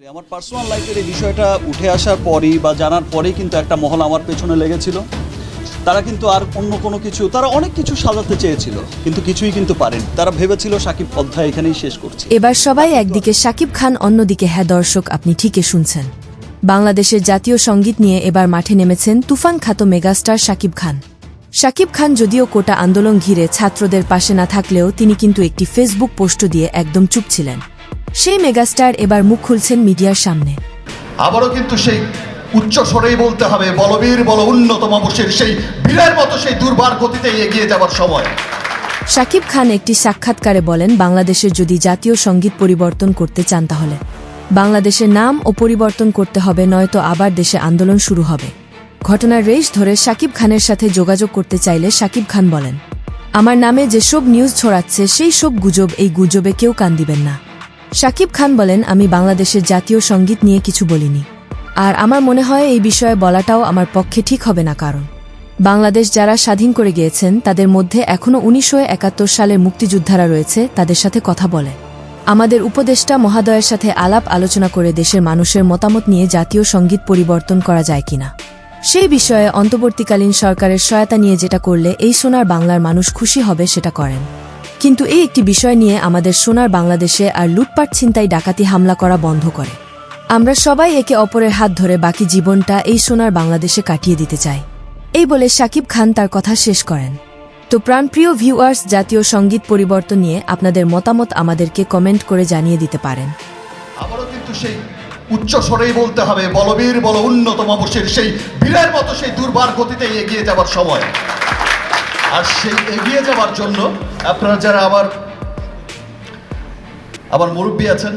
আমার পার্সোনাল লাইফের এই বিষয়টা উঠে আসার পরই বা জানার পরেই কিন্তু একটা মহল আমার পেছনে লেগেছিল। তারা কিন্তু আর অন্য কোনো কিছু, তারা অনেক কিছু সাজাতে চেয়েছিল, কিন্তু কিছুই কিন্তু পারেনি। তারা ভেবেছিল সাকিব অধ্যায় এখানেই শেষ করছে। এবার সবাই একদিকে শাকিব খান, অন্যদিকে হ্যাঁ দর্শক, আপনি ঠিকই শুনছেন। বাংলাদেশের জাতীয় সংগীত নিয়ে এবার মাঠে নেমেছেন তুফান খ্যাত মেগাস্টার শাকিব খান। শাকিব খান যদিও কোটা আন্দোলন ঘিরে ছাত্রদের পাশে না থাকলেও তিনি কিন্তু একটি ফেসবুক পোস্ট দিয়ে একদম চুপ ছিলেন। সেই মেগাস্টার এবার মুখ খুলছেন মিডিয়ার সামনে। আবারও কিন্তু সেই উচ্চ স্বরেই বলতে হবে বলবীর বল উন্নত মাবসের সেই বীরের মতো সেই দুর্বার গতিতে এগিয়ে যাওয়ার সময়। শাকিব খান একটি সাক্ষাৎকারে বলেন বাংলাদেশের যদি জাতীয় সংগীত পরিবর্তন করতে চান তাহলে বাংলাদেশের নাম ও পরিবর্তন করতে হবে নয়তো আবার দেশে আন্দোলন শুরু হবে। ঘটনার রেশ ধরে শাকিব খানের সাথে যোগাযোগ করতে চাইলে শাকিব খান বলেন আমার নামে যেসব নিউজ ছড়াচ্ছে সেই সব গুজব এই গুজবে কেউ কান দিবেন না। শাকিব খান বলেন, আমি বাংলাদেশের জাতীয় সংগীত নিয়ে কিছু বলিনি। আর আমার মনে হয় এই বিষয়ে বলাটাও আমার পক্ষে ঠিক হবে না কারণ, বাংলাদেশ যারা স্বাধীন করে গিয়েছেন, তাদের মধ্যে এখনও উনিশশো একাত্তর সালের মুক্তিযোদ্ধারা রয়েছে, তাদের সাথে কথা বলে আমাদের উপদেষ্টা মহাদয়ের সাথে আলাপ আলোচনা করে দেশের মানুষের মতামত নিয়ে জাতীয় সংগীত পরিবর্তন করা যায় কিনা। সেই বিষয়ে অন্তর্বর্তীকালীন সরকারের সহায়তা নিয়ে যেটা করলে এই সোনার বাংলার মানুষ খুশি হবে সেটা করেন। কিন্তু এই একটি বিষয় নিয়ে আমাদের সোনার বাংলাদেশে আর লুটপাট ছিনতাই ডাকাতি হামলা করা বন্ধ করে। আমরা সবাই একে অপরের হাত ধরে বাকি জীবনটা এই সোনার বাংলাদেশে কাটিয়ে দিতে চাই। এই বলে শাকিব খান তার কথা শেষ করেন। তো প্রাণপ্রিয় ভিউয়ার্স, জাতীয় সংগীত পরিবর্তন নিয়ে আপনাদের মতামত আমাদেরকে কমেন্ট করে জানিয়ে দিতে পারেন। কিন্তু সেই উচ্চ স্বরেই বলতে হবে, বলবীর বল উন্নত মাবসের সেই বীরের মতো সেই দুর্বার গতিতে এগিয়ে যাওয়ার সময়। আর সেই এগিয়ে যাওয়ার জন্য আপনারা যারা আবার আবার মুরব্বী আছেন।